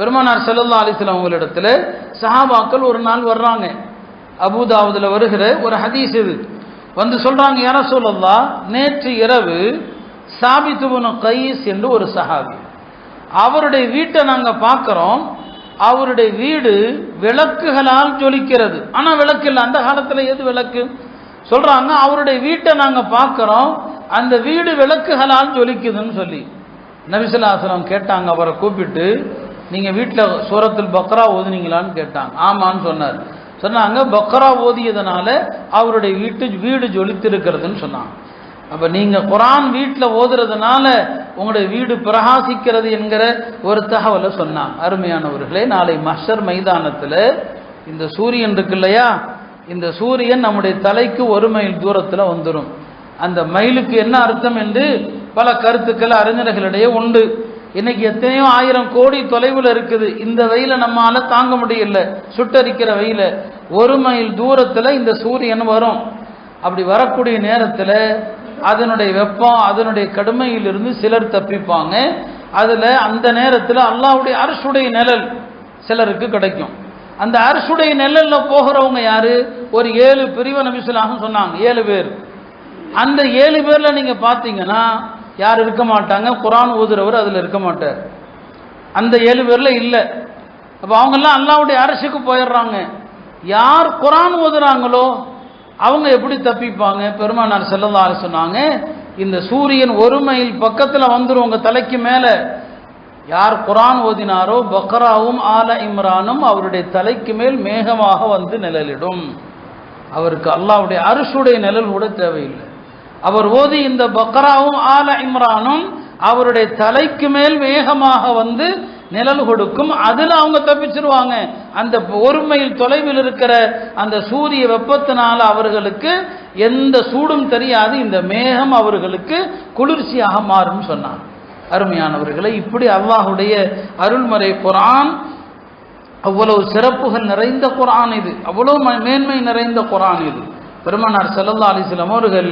பெருமானார் செல்லல்லா அலிஸ்லாம் அவங்களிடத்துல சஹாபாக்கள் ஒரு நாள் வர்றாங்க. அபுதாவதில் வருகிற ஒரு ஹதீஸ் இது. வந்து சொல்கிறாங்க யார சொல்லல்லா நேற்று இரவு சாபித்துவனு கைஸ் என்று ஒரு சஹாபி அவருடைய வீட்டை நாங்கள் பார்க்குறோம். அவருடைய வீடு விளக்குகளால் ஜொலிக்கிறது. ஆனால் விளக்கு இல்லை. அந்த காலத்தில் எது விளக்கு? சொல்கிறாங்க அவருடைய வீட்டை நாங்கள் பார்க்குறோம். அந்த வீடு விளக்குகளால் ஜொலிக்குதுன்னு சொல்லி. நபிசுல்லாசலம் கேட்டாங்க அவரை கூப்பிட்டு நீங்கள் வீட்டில் சூரத்தில் பக்ரா ஓதுனீங்களான்னு கேட்டாங்க. ஆமான்னு சொன்னார். சொன்னாங்க பக்ரா ஓதியதுனால அவருடைய வீட்டு வீடு ஜொலித்திருக்கிறதுன்னு சொன்னாங்க. அப்போ நீங்கள் குரான் வீட்டில் ஓதுறதுனால உங்களுடைய வீடு பிரகாசிக்கிறது என்கிற ஒரு தகவலை சொன்னான் அருமையானவர்களே நாளை மஷர் மைதானத்தில் இந்த சூரியன் இருக்கு இல்லையா? இந்த சூரியன் நம்முடைய தலைக்கு ஒரு மைல் தூரத்தில் வந்துடும் அந்த மயிலுக்கு என்ன அர்த்தம் என்று பல கருத்துக்கள் அறிஞர்களிடையே உண்டு. இன்னைக்கு எத்தனையோ ஆயிரம் கோடி தொலைவில் இருக்குது. இந்த வெயில நம்மால தாங்க முடியல. சுட்டரிக்கிற வெயில. ஒரு மைல் தூரத்துல இந்த சூரியன் வரும். அப்படி வரக்கூடிய நேரத்துல அதனுடைய வெப்பம் அதனுடைய கடுமையிலிருந்து சிலர் தப்பிப்பாங்க. அதுல அந்த நேரத்துல அல்லாவுடைய அரசுடைய நிழல் சிலருக்கு கிடைக்கும். அந்த அரசுடைய நிழல்ல போகிறவங்க யாரு? ஒரு ஏழு பிரிவு நபிசுலாக சொன்னாங்க. ஏழு பேர். அந்த ஏழு பேர்ல நீங்க பாத்தீங்கன்னா யார் இருக்க மாட்டாங்க? குரான் ஊதுறவர் அதில் இருக்க மாட்டார். அந்த ஏழு பேரில் இல்லை. அப்போ அவங்கெல்லாம் அல்லாவுடைய அரசுக்கு போயிடுறாங்க. யார் குரான் ஓதுறாங்களோ அவங்க எப்படி தப்பிப்பாங்க? பெருமானார் செல்லதாரு சொன்னாங்க இந்த சூரியன் ஒரு மைல் பக்கத்தில் வந்துரும் உங்கள் தலைக்கு மேலே. யார் குரான் ஓதினாரோ பக்ராவும் ஆல இம்ரானும் அவருடைய தலைக்கு மேல் மேகமாக வந்து நிழலிடும். அவருக்கு அல்லாவுடைய அரசுடைய நிழல் கூட தேவையில்லை. அவர் ஓதி இந்த பக்ராவும் ஆல இம்ரானும் அவருடைய தலைக்கு மேல் வேகமாக வந்து நிழல் கொடுக்கும். அதில் அவங்க தப்பிச்சிருவாங்க. அந்த ஒரு மைல் தொலைவில் இருக்கிற அந்த சூரிய வெப்பத்தினால அவர்களுக்கு எந்த சூடும் தெரியாது. இந்த மேகம் அவர்களுக்கு குளிர்ச்சியாக மாறும் சொன்னார். அருமையானவர்களை இப்படி அல்லாஹுடைய அருள்மறை குரான் அவ்வளவு சிறப்புகள் நிறைந்த குரான் இது. அவ்வளவு மேன்மை நிறைந்த குரான் இது. பெருமனார் செல்லல்லா அலிஸ்லாம் அவர்கள்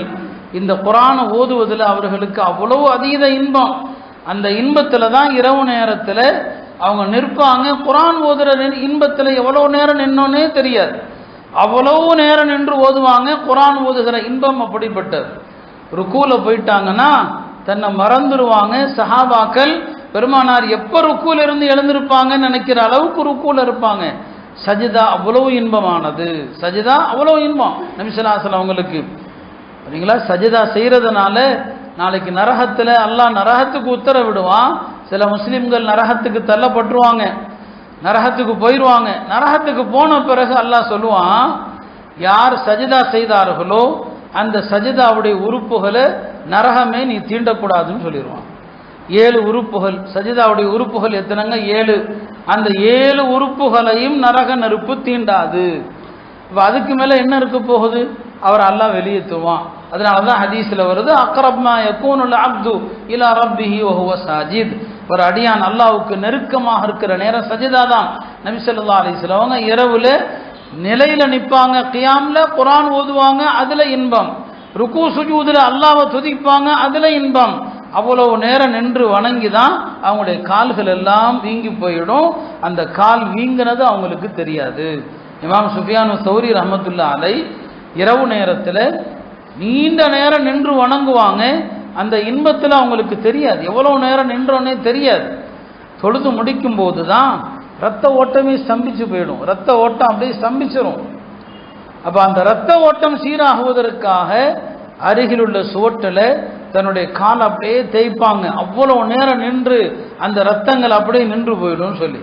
இந்த குரானை ஓதுவதில் அவர்களுக்கு அவ்வளவு அதீத இன்பம். அந்த இன்பத்தில் தான் இரவு நேரத்தில் அவங்க நிற்பாங்க. குரான் ஓதுற இன்பத்தில் எவ்வளோ நேரம் நின்னோன்னே தெரியாது. அவ்வளவு நேரம் நின்று ஓதுவாங்க. குரான் ஓதுகிற இன்பம் அப்படிப்பட்டது. ருக்கூல போயிட்டாங்கன்னா தன்னை மறந்துடுவாங்க சஹாபாக்கள் பெருமானார் எப்போ ருக்கூல இருந்து எழுந்திருப்பாங்கன்னு நினைக்கிற அளவுக்கு ருக்கூல இருப்பாங்க. சஜிதா அவ்வளவு இன்பமானது. சஜிதா அவ்வளவு இன்பம். நபிசலாசலம் அவங்களுக்கு. சரிங்களா சஜிதா செய்கிறதுனால நாளைக்கு நரகத்தில் அல்லாஹ் நரகத்துக்கு உத்தரவிடுவான். சில முஸ்லீம்கள் நரகத்துக்கு தள்ளப்பட்டுருவாங்க. நரகத்துக்கு போயிடுவாங்க நரகத்துக்கு போன பிறகு அல்லாஹ் சொல்லுவான் யார் சஜிதா செய்தார்களோ அந்த சஜிதாவுடைய உறுப்புகளை நரகமே நீ தீண்டக்கூடாதுன்னு சொல்லிடுவான் ஏழு உறுப்புகள் சஜிதாவுடைய உறுப்புகள் எத்தனைங்க? ஏழு. அந்த ஏழு உறுப்புகளையும் நரக நெருப்பு தீண்டாது. இப்போ அதுக்கு மேலே என்ன இருக்க போகுது? அவர் எல்லாம் வெளியேற்றுவான். அதனால தான் ஹதீஸில் வருது அக்ரப்மா யக்கூனுல் அப்து இலா ரப்பிஹி வஹுவ சாஜித். ஒரு அடியான் அல்லாவுக்கு நெருக்கமாக இருக்கிற நேரம் சஜிதா தான். நபிசல்லா ஸல்லல்லாஹு அவங்க இரவுல நிலையில நிற்பாங்க கியாம்ல குரான் ஓதுவாங்க அதுல இன்பம். ருக்கு சுஜூதில் அல்லாவை துதிப்பாங்க அதுல இன்பம். அவ்வளவு நேரம் நின்று வணங்கி தான் அவங்களுடைய கால்கள் எல்லாம் வீங்கி போயிடும். அந்த கால் வீங்கினது அவங்களுக்கு தெரியாது. இமாம் சுஃபியானு சௌரி ரஹமத்துல்லா அலை இரவு நேரத்தில் நீண்ட நேரம் நின்று வணங்குவாங்க. அந்த இன்பத்தில் அவங்களுக்கு தெரியாது. எவ்வளோ நேரம் நின்றோன்னே தெரியாது. தொழுது முடிக்கும் போது தான் ரத்த ஓட்டமே ஸ்தம்பிச்சு போயிடும். ரத்த ஓட்டம் அப்படியே ஸ்தம்பிச்சிடும் அப்போ அந்த ரத்த ஓட்டம் சீராகுவதற்காக அருகில் உள்ள சுவட்டில் தன்னுடைய கால் அப்படியே தேய்ப்பாங்க. அவ்வளோ நேரம் நின்று அந்த ரத்தங்கள் அப்படியே நின்று போயிடும் சொல்லி.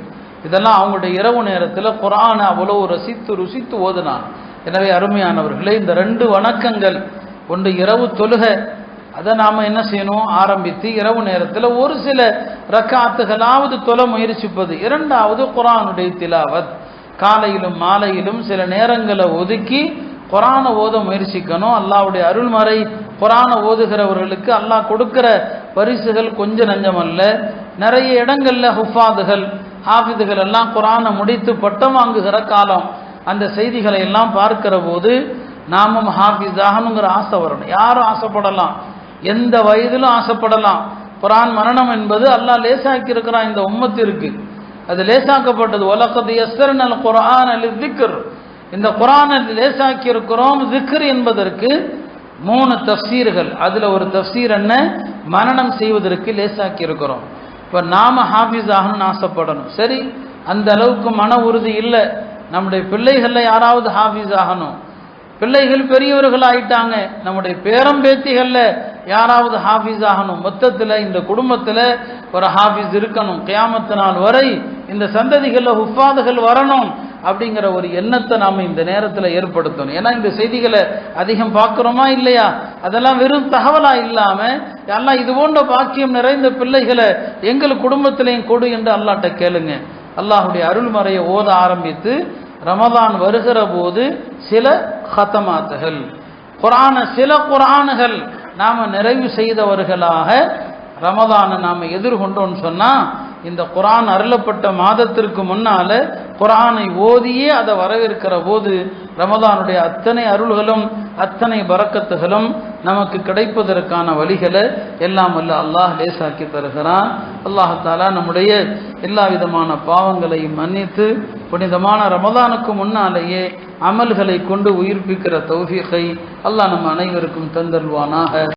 இதெல்லாம் அவங்களுடைய இரவு நேரத்தில் குரானை அவ்வளோ ரசித்து ருசித்து ஓதுனான் எனவே அருமையானவர்களே இந்த ரெண்டு வணக்கங்கள் ஒன்று இரவு தொழுகை. அதை நாம் என்ன செய்யணும்? ஆரம்பித்து இரவு நேரத்தில் ஒரு சில ரக்காத்துகளாவது தொலை முயற்சிப்பது. இரண்டாவது குரானுடைய திலாவத். காலையிலும் மாலையிலும் சில நேரங்களை ஒதுக்கி குரானை ஓத முயற்சிக்கணும். அல்லாவுடைய அருள்மறை குரானை ஓதுகிறவர்களுக்கு அல்லாஹ் கொடுக்கிற பரிசுகள் கொஞ்ச நஞ்சமல்ல. நிறைய இடங்களில் ஹுஃபாதுகள் ஹாஃபிதுகள் எல்லாம் குரானை முடித்து பட்டம் வாங்குகிற காலம். அந்த செய்திகளை எல்லாம் பார்க்கிற போது நாமும் ஹாஃபிஸ் ஆகணுங்கிற ஆசை வரணும். யாரும் ஆசைப்படலாம். எந்த வயதிலும் ஆசைப்படலாம். குரான் மரணம் என்பது அல்லாஹ் லேசாக்கி இருக்கிறான் இந்த உம்மத்திற்கு. அது லேசாக்கப்பட்டது. உலகது அல் குரான் அலி திக்ர் இந்த குரானை லேசாக்கி இருக்கிறோம் திக்ர் என்பதற்கு மூணு தஃசீர்கள் அதில் ஒரு தஃசீர் என்ன? மரணம் செய்வதற்கு லேசாக்கி இருக்கிறோம். இப்போ நாம ஹாஃபிஸ் ஆகணும்னு ஆசைப்படணும். சரி அந்த அளவுக்கு மன உறுதி இல்லை. நம்முடைய பிள்ளைகளில் யாராவது ஹாஃபிஸ் ஆகணும். பிள்ளைகள் பெரியவர்கள் ஆயிட்டாங்க நம்முடைய பேரம்பேத்திகளில் யாராவது ஹாஃபிஸ் ஆகணும். மொத்தத்தில் இந்த குடும்பத்தில் ஒரு ஹாஃபிஸ் இருக்கணும். கியாமத்து நாள் வரை இந்த சந்ததிகளில் ஹுஃபாதுகள் வரணும் அப்படிங்கிற ஒரு எண்ணத்தை நாம் இந்த நேரத்தில் ஏற்படுத்தணும். ஏன்னா இந்த செய்திகளை அதிகம் பார்க்குறோமா இல்லையா? அதெல்லாம் வெறும் தகவலாக இல்லாமல் எல்லாம் இது போன்ற பாக்கியம் நிறைந்த பிள்ளைகளை எங்கள் குடும்பத்திலையும் கொடு என்று அல்லாட்ட கேளுங்க. அல்லாஹுடைய அருள்மறையை ஓத ஆரம்பித்து ரமதான் வருகிற போது சில ஹத்தமாத்துகள் குரான சில குரானுகள் நாம் நிறைவு செய்தவர்களாக ரமதானை நாம் எதிர்கொண்டோம்னு சொன்னால் இந்த குரான் அருளப்பட்ட மாதத்திற்கு முன்னால் குரானை ஓதியே அதை வரவேற்கிற போது ரமதானுடைய அத்தனை அருள்களும் அத்தனை பறக்கத்துகளும் நமக்கு கிடைப்பதற்கான வழிகளை எல்லாம் அல்ல அல்லாஹ் லேசாக்கி தருகிறான். அல்லாஹாலா நம்முடைய எல்லா விதமான பாவங்களையும் மன்னித்து புனிதமான ரமதானுக்கு முன்னாலேயே அமல்களை கொண்டு உயிர்ப்பிக்கிற தௌஃபீகை அல்லாஹ் நம் அனைவருக்கும் தந்தல்வானாக